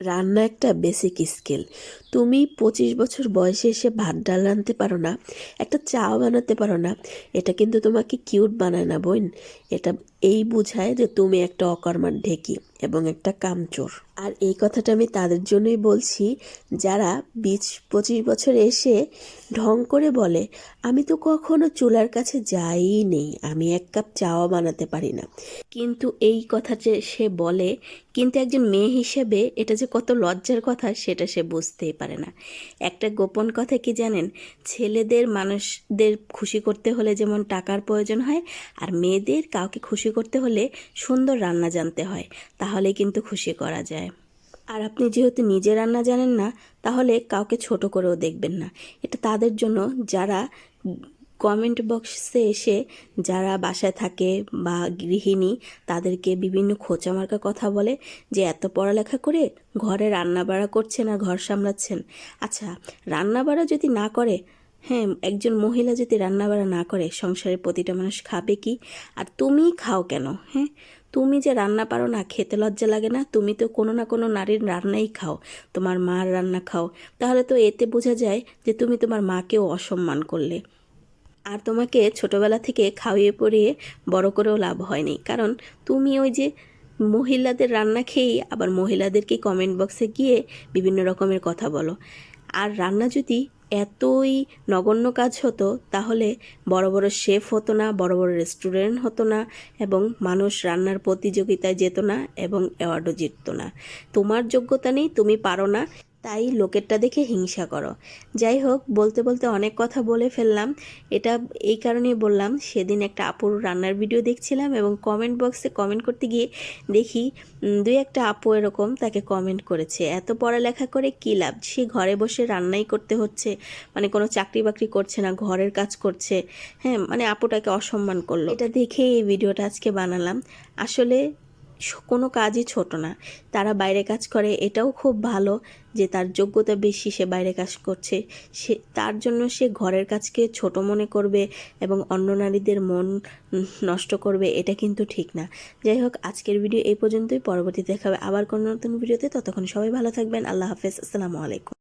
রান্না একটা basic skill তুমি পঁচিশ বছর বয়সে এসে ভাত ডাল রাঁধতে পারো না, একটা চা বানাতে পারো না, এটা কিন্তু তোমাকে কিউট বানায় না বোন। এটা এই বুঝায় যে তুমি একটা অকর্মার ঢেকি এবং একটা কামচোর। আর এই কথাটা আমি তাদের জন্যই বলছি, যারা বিশ, পঁচিশ বছর এসে ঢং করে বলে, আমি তো কখনো চুলার কাছে যাই নেই, আমি এক কাপ চাও বানাতে পারি না। কিন্তু এই কথা যে সে বলে, কিন্তু একজন মেয়ে হিসেবে এটা যে কত লজ্জার কথা, সেটা সে বুঝতেই পারে না। একটা গোপন কথা কি জানেন? ছেলেদের মানুষদের খুশি করতে হলে যেমন টাকার প্রয়োজন হয়, আর মেয়েদের কাউকে খুশি করতে হলে সুন্দর রান্না জানতে হয় তাহলে কিন্তু খুশি করা যায়। আর আপনি যেহেতু নিজে রান্না জানেন না, তাহলে কাউকে ছোট করেও দেখবেন না। এটা তাদের জন্য যারা কমেন্ট বক্সে এসে যারা বাসায় থাকে বা গৃহিণী, তাদেরকে বিভিন্ন খোঁচামার্কা কথা বলে যে এত পড়ালেখা করে ঘরে রান্না বাড়া করছেন আর ঘর সামলাচ্ছেন। আচ্ছা রান্না বাড়া যদি না করে হ্যাঁ একজন মহিলা যদি রান্নাবাড়া না করে, সংসারের প্রতিটা মানুষ খাবে কি? আর তুমি খাও কেন? হ্যাঁ তুমি যে রান্না পারো না, খেতে লজ্জা লাগে না? তুমি তো কোনো না কোনো নারীর রান্নাই খাও, তোমার মার রান্না খাও। তাহলে তো এতে বোঝা যায় যে তুমি তোমার মাকেও অসম্মান করলে। আর তোমাকে ছোটবেলা থেকে খাওয়িয়ে পরিয়ে বড় করেও লাভ হয়নি। কারণ তুমি ওই যে মহিলাদের রান্না খেয়েই আবার মহিলাদেরকে কমেন্ট বক্সে গিয়ে বিভিন্ন রকমের কথা বলো। আর রান্না যদি এতই নগণ্য কাজ হতো, তাহলে বড় বড় শেফ হতো না, বড় বড় রেস্টুরেন্ট হতো না, এবং মানুষ রান্নার প্রতিযোগিতায় যেত না, এবং অ্যাওয়ার্ডও জিততো না। তোমার যোগ্যতা নেই, তুমি পারো না। তাই লোকেরটা দেখে হিংসা করো। যাই হোক, বলতে বলতে অনেক কথা বলে ফেললাম। এটা এই কারণেই বললাম, সেদিন একটা আপুর রান্নার ভিডিও দেখছিলাম এবং কমেন্ট বক্সে কমেন্ট করতে গিয়ে দেখি দুই একটা আপু এরকম তাকে কমেন্ট করেছে। এত পড়ালেখা করে কী লাভ? সে ঘরে বসে রান্নাই করতে হচ্ছে মানে কোনো চাকরি বাকরি করছে না, ঘরের কাজ করছে। হ্যাঁ মানে আপুটাকে অসম্মান করল। এটা দেখে এই ভিডিওটা আজকে বানালাম। আসলে কোনো কাজই ছোট না। তারা বাইরে কাজ করে, এটাও খুব ভালো যে তার যোগ্যতা বেশি সে বাইরে কাজ করছে। সে, তার জন্য সে ঘরের কাজকে ছোট মনে করবে এবং অন্য নারীদের মন নষ্ট করবে, এটা কিন্তু ঠিক না। যাই হোক, আজকের ভিডিও এই পর্যন্তই। পরবর্তী দেখাবে আবার কোনো নতুন ভিডিওতে। ততক্ষণ সবাই ভালো থাকবেন। আল্লাহ হাফেজ। আসসালামু আলাইকুম।